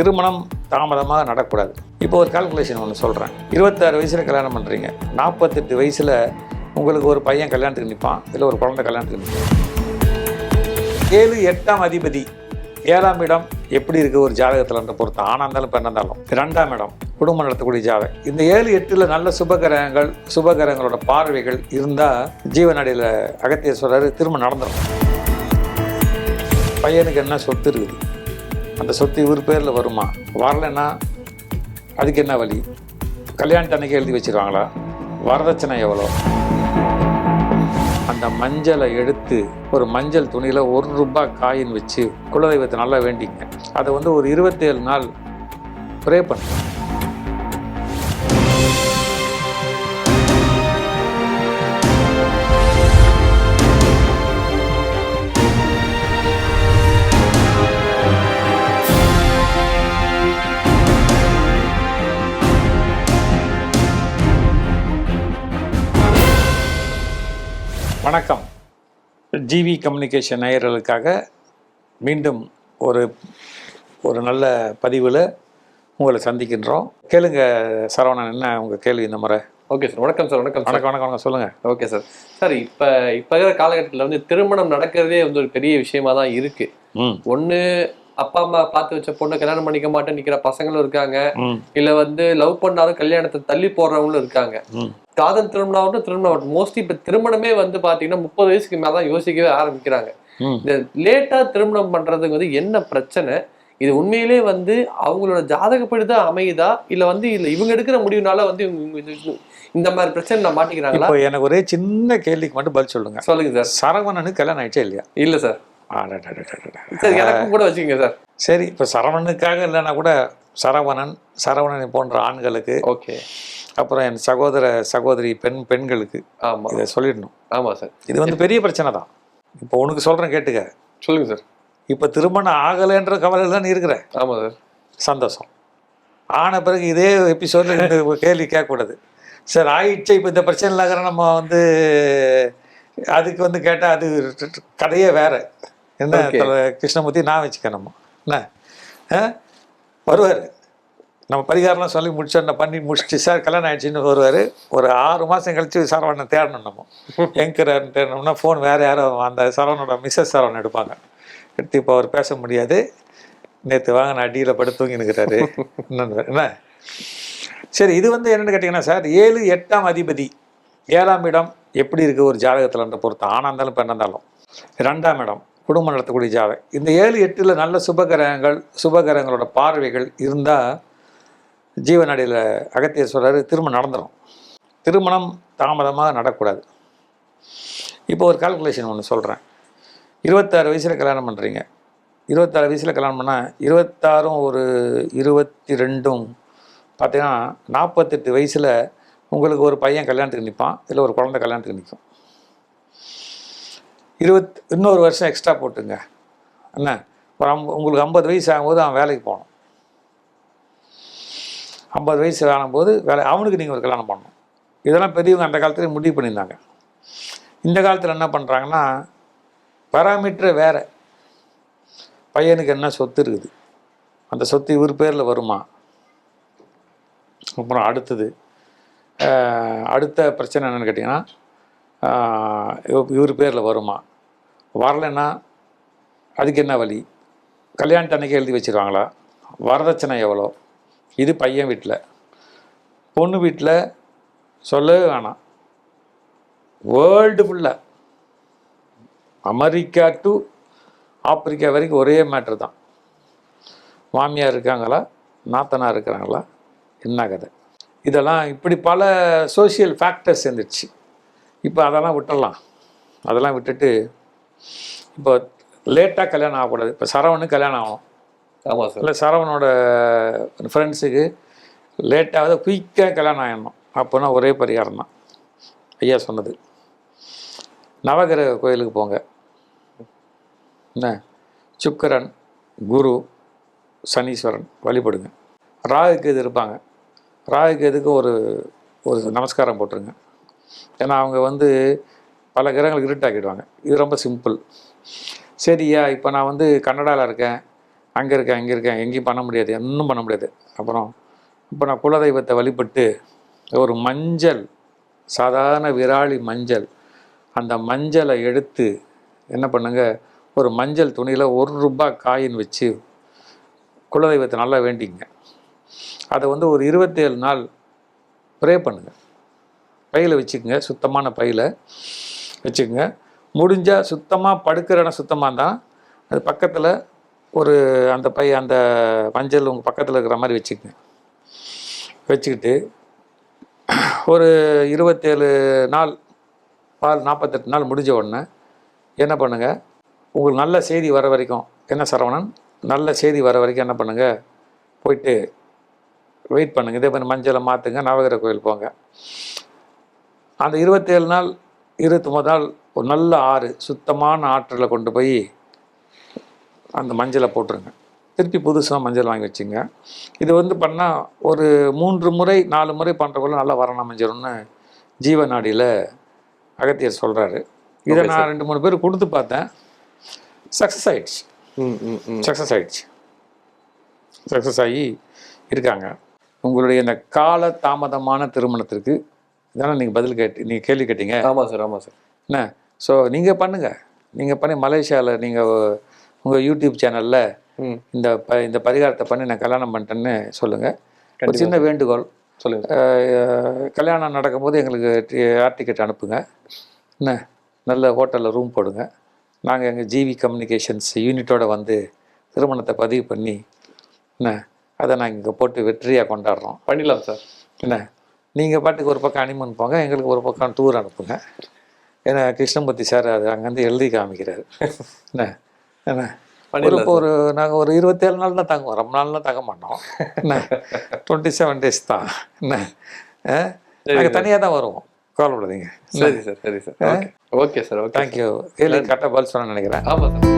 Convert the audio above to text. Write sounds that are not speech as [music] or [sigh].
திருமணம் தாமதமாக நடக்கக்கூடாது. இப்போ ஒரு கால்குலேஷன் ஒன்று சொல்கிறேன் இருபத்தாறு வயசில் கல்யாணம் பண்ணுறீங்க நாற்பத்தெட்டு வயசில் உங்களுக்கு ஒரு பையன் கல்யாணத்துக்கு நிற்பான் இல்லை ஒரு குழந்தை கல்யாணத்துக்கு நிற்பான் ஏழு எட்டாம் அதிபதி. ஏழாம் இடம் எப்படி இருக்குது ஒரு ஜாதகத்தில் பொறுத்து ஆணாக இருந்தாலும் பெண்ணாக இருந்தாலும். ரெண்டாம் இடம். குடும்பம் நடத்தக்கூடிய ஜாதகம். இந்த ஏழு எட்டில் நல்ல சுபகிரகங்கள் சுபகிரகங்களோட பார்வைகள் இருந்தால் ஜீவனடியில் அகத்தியஸ்வரர் திரும்ப நடந்துடும் பையனுக்கு என்ன சொத்து இருக்குது? அந்த சொத்து இவர் பேரில் வருமா? வரலைன்னா அதுக்கு என்ன வழி? கல்யாணத்து அன்னைக்கு எழுதி வச்சுருவாங்களா? வரதட்சணை எவ்வளோ? அந்த மஞ்சளை எடுத்து ஒரு மஞ்சள் துணியில் ஒரு ரூபாய் காயின் வச்சு குலதெய்வத்தை நல்லா வேண்டிங்க. அதை வந்து ஒரு இருபத்தேழு நாள் ப்ரே பண்ணுங்க வணக்கம். ஜிவி கம்யூனிகேஷன் நேயர்களுக்காக மீண்டும் ஒரு ஒரு நல்ல பதிவில் உங்களை சந்திக்கின்றோம். கேளுங்க சரவணன் என்ன உங்கள் கேள்வி இந்த முறை? ஓகே சார் வணக்கம் சார் வணக்கம் வணக்கம் வணக்கம் வணக்கம் சொல்லுங்கள் ஓகே சார் சார் இப்போ இப்போ இருக்கிற காலகட்டத்தில் வந்து திருமணம் நடக்கிறதே வந்து ஒரு பெரிய விஷயமா தான் இருக்கு. ம். ஒன்று அப்பா அம்மா பார்த்து வச்ச பொண்ணை கல்யாணம் பண்ணிக்க மாட்டேன்னு நிற்கிற பசங்களும் இருக்காங்க. இல்லை வந்து லவ் பண்ணாலும் கல்யாணத்தை தள்ளி போடுறவங்களும் இருக்காங்க. காதல் திருமணம் திருமணம் மோஸ்ட்லி இப்போ திருமணமே வந்து பார்த்தீங்கன்னா முப்பது வயசுக்கு மேலே தான் யோசிக்கவே ஆரம்பிக்கிறாங்க. இந்த லேட்டாக திருமணம் பண்ணுறதுக்கு வந்து என்ன பிரச்சனை? இது உண்மையிலே வந்து அவங்களோட ஜாதகப்படி தான் அமையுதா? இல்லை வந்து இல்லை இவங்க எடுக்கிற முடிவுனால வந்து இந்த மாதிரி பிரச்சனை நான் மாட்டிக்கிறாங்களா? எனக்கு ஒரே சின்ன கேள்விக்கு மட்டும் பதில் சொல்லுங்க. சொல்லுங்க சார். சரவணனுக்கு கல்யாணம் ஆயிடுச்சா இல்லையா? இல்ல சார். சார் எனக்கும் கூட வச்சுக்கோங்க சார். சரி இப்போ சரவணனுக்காக இல்லைன்னா கூட சரவணன் சரவணனை போன்ற ஆண்களுக்கு ஓகே. அப்புறம் என் சகோதர சகோதரி பெண் பெண்களுக்கு ஆமா. இதை சொல்லிடணும். ஆமா சார். இது வந்து பெரிய பிரச்சனை தான். இப்போ உனக்கு சொல்கிறேன் கேட்டுக்க. சொல்லுங்க சார். இப்போ திருமணம் ஆகலைன்ற கவலையில் தான் இருக்கிற. ஆமா சார். சந்தோஷம். ஆன பிறகு இதே எபிசோடில் இந்த கேள்வி கேட்கக்கூடாது. சார் ஆயிடுச்சு இப்போ இந்த பிரச்சனை இல்லாகிற நம்ம வந்து அதுக்கு வந்து கேட்டால் அது கதையே வேற. என்ன கிருஷ்ணமூர்த்தி நான் வச்சுக்க நம்ம என்ன வருவார். நம்ம பரிகாரம்லாம் சொல்லி முடிச்சோன்ன பண்ணி முடிச்சுட்டு சார் கல்யாணம் ஆயிடுச்சுன்னு வருவார். ஒரு ஆறு மாதம் கழிச்சு சரவணனை தேடணும் நம்ம. [laughs] எங்கிறாருன்னு தேடணும்னா ஃபோன் வேறு யாரோ அந்த சரவணோட மிஸ்ஸஸ் சரவணன் எடுப்பாங்க. எடுத்து இப்போ அவர் பேச முடியாது. நேற்று வாங்க நான் அடியில் படுத்து தூங்கினுக்கிறாரு [laughs] என்ன? சரி இது வந்து என்னென்னு கேட்டிங்கன்னா சார் ஏழு எட்டாம் அதிபதி ஏழாம் இடம் எப்படி இருக்குது ஒரு ஜாதகத்தில்ன்ற பொறுத்து ஆணாக இருந்தாலும் பெண்ணாக இருந்தாலும். ரெண்டாம் இடம். குடும்பம் நடத்தக்கூடிய ஜாதகம் இந்த ஏழு எட்டில் நல்ல சுபகிரகங்கள் சுபகிரகங்களோட பார்வைகள் இருந்தால் ஜீவனடியில் அகத்தியர் திருமணம் நடந்துடும் திருமணம் தாமதமாக நடக்கூடாது. இப்போ ஒரு கால்குலேஷன் ஒன்று சொல்கிறேன் இருபத்தாறு வயசில் கல்யாணம் பண்ணுறீங்க இருபத்தாறு வயசில் கல்யாணம் பண்ணால் இருபத்தாறும் ஒரு இருபத்தி ரெண்டும் பார்த்தீங்கன்னா நாற்பத்தெட்டு வயசில் உங்களுக்கு ஒரு பையன் கல்யாணத்துக்கு நிற்பான் இல்லை ஒரு குழந்தை கல்யாணத்துக்கு நிற்கும் இருபத் இன்னொரு வருஷம் எக்ஸ்ட்ரா போட்டுங்க. என்ன? ஒரு அம் உங்களுக்கு ஐம்பது வயசு ஆகும்போது அவன் வேலைக்கு போகணும். ஐம்பது வயசு ஆகும்போது வேலை அவனுக்கு நீங்கள் ஒரு கல்யாணம் பண்ணணும். இதெல்லாம் பெரியவங்க அந்த காலத்துலேயே முடிவு பண்ணியிருந்தாங்க. இந்த காலத்தில் என்ன பண்ணுறாங்கன்னா பராமீட்டரை வேறு. பையனுக்கு என்ன சொத்து இருக்குது? அந்த சொத்து இவர் பேரில் வருமா? அப்புறம் அடுத்தது அடுத்த பிரச்சனை என்னென்னு கேட்டிங்கன்னா இவர் பேரில் வருமா? வரலைன்னா அதுக்கு என்ன வழி? கல்யாணத்து அன்னைக்கு எழுதி வச்சுருவாங்களா? வரதட்சணை எவ்வளோ? இது பையன் வீட்டில். பொண்ணு வீட்டில் சொல்லவே வேணாம். வேர்ல்டு ஃபுல்லாக அமெரிக்கா டு ஆப்பிரிக்கா வரைக்கும் ஒரே மேட்ரு தான். மாமியார் இருக்காங்களா? நாத்தனார் இருக்கிறாங்களா? என்ன கதை? இதெல்லாம் இப்படி பல சோஷியல் ஃபேக்டர்ஸ் இருந்துச்சு. இப்போ அதெல்லாம் விட்டுடலாம். அதெல்லாம் விட்டுட்டு இப்போ லேட்டாக கல்யாணம் ஆகக்கூடாது. இப்போ சரவணுக்கு கல்யாணம் ஆகும் ஆமா சார் இல்லை சரவணோட ஃப்ரெண்ட்ஸுக்கு லேட்டாக குயிக்காக கல்யாணம் ஆகிடணும் அப்போனா ஒரே பரிகாரம் தான். ஐயா சொன்னது. நவகிரக கோயிலுக்கு போங்க. என்ன? சுக்கிரன் குரு சனீஸ்வரன் வழிபடுங்க. ராகுக்கு இது இருப்பாங்க? ராகுக்கு எதுக்கு ஒரு ஒரு நமஸ்காரம் போட்டுருங்க. ஏன்னா அவங்க வந்து பல கிரகங்கள் இருட்டாக்கிடுவாங்க இது ரொம்ப சிம்பிள் சரியா இப்போ நான் வந்து கன்னடாவில் இருக்கேன். அங்கே இருக்கேன் இங்கே இருக்கேன். எங்கேயும் பண்ண முடியாது ஒன்றும் பண்ண முடியாது. அப்புறம் இப்போ நான் குலதெய்வத்தை வழிபட்டு ஒரு மஞ்சள் சாதாரண விராலி மஞ்சள் அந்த மஞ்சளை எடுத்து என்ன பண்ணுங்க ஒரு மஞ்சள் துணியில் ஒரு ரூபாய் காயின் வச்சு குலதெய்வத்தை நல்லா வேண்டிங்க. அதை வந்து ஒரு இருபத்தேழு நாள் ப்ரே பண்ணுங்க. பையில் வச்சுக்கோங்க சுத்தமான பையில். வச்சுக்கோங்க. முடிஞ்சால் சுத்தமாக படுக்கிற இடம் சுத்தமாக இருந்தால் அது பக்கத்தில் ஒரு அந்த பை அந்த மஞ்சள் உங்கள் பக்கத்தில் இருக்கிற மாதிரி வச்சுக்கோங்க. வச்சுக்கிட்டு ஒரு இருபத்தேழு நாள் பால் நாற்பத்தெட்டு நாள் முடிஞ்ச உடனே என்ன பண்ணுங்கள் உங்களுக்கு நல்ல செய்தி வர வரைக்கும் என்ன சரவணன்? நல்ல செய்தி வர வரைக்கும் என்ன பண்ணுங்கள் போயிட்டு வெயிட் பண்ணுங்கள் இதே மாதிரி மஞ்சளை மாற்றுங்க நவகிர கோயில் போங்க. அந்த இருபத்தேழு நாள் இருபத்தொம்பது நாள் ஒரு நல்ல ஆறு சுத்தமான ஆற்றில் கொண்டு போய் அந்த மஞ்சளை போட்டுருங்க. திருப்பி புதுசாக மஞ்சள் வாங்கி வச்சுங்க. இது வந்து பண்ணால் ஒரு மூன்று முறை நாலு முறை பண்ணுறக்குள்ள நல்லா வரணம் அமைஞ்சிரும்னு ஜீவநாடியில் அகத்தியர் சொல்கிறாரு இதை நான் ரெண்டு மூணு பேர் கொடுத்து பார்த்தேன். சக்ஸஸ் ஆயிடுச்சு. ம் ம் ம். சக்ஸஸ் ஆயிடுச்சு. சக்ஸஸ் ஆகி இருக்காங்க. உங்களுடைய இந்த கால தாமதமான திருமணத்திற்கு இதானே நீங்கள் பதில் கேட்டு நீங்கள் கேள்வி கேட்டீங்க. ஆமா சார் ஆமா சார். என்ன? ஸோ நீங்கள் பண்ணுங்கள் நீங்கள் பண்ணி மலேசியாவில் நீங்கள் உங்கள் யூடியூப் சேனலில் இந்த ப இந்த பரிகாரத்தை பண்ணி நான் கல்யாணம் பண்ணிட்டேன்னு சொல்லுங்கள் ஒரு சின்ன வேண்டுகோள். சொல்லுங்க அஹ், கல்யாணம் நடக்கும்போது எங்களுக்கு ஏர் டிக்கெட் அனுப்புங்க. என்ன? நல்ல ஹோட்டலில் ரூம் போடுங்க. நாங்கள் எங்கள் ஜிவி கம்யூனிகேஷன்ஸ் யூனிட்டோட வந்து திருமணத்தை பதிவு பண்ணி என்ன? அதை நாங்கள் இங்கே போட்டு வெற்றியாக கொண்டாடுறோம். பண்ணிடலாம் சார். என்ன? நீங்கள் பாட்டுக்கு ஒரு பக்கம் அனிமன் போங்க எங்களுக்கு ஒரு பக்கம் டூர் அனுப்புங்க. ஏன்னா கிருஷ்ணமூர்த்தி சார் அது அங்கேருந்து எழுதி காமிக்கிறாரு. [laughs] என்ன? என்ன? இப்போ ஒரு நாங்கள் ஒரு இருபத்தேழு நாள் தான் தங்குவோம். ரொம்ப நாள்லாம் தங்க மாட்டோம். என்ன? டுவெண்ட்டி செவன் டேஸ் தான். என்ன? நாங்கள் தனியாக தான் வருவோம். கவலைப்படாதீங்க சரி சார் சரி sir okay okay sir okay thank you கேள்வி கரெக்டாக பதில் சொன்னேன்னு நினைக்கிறேன். ஆமா சார்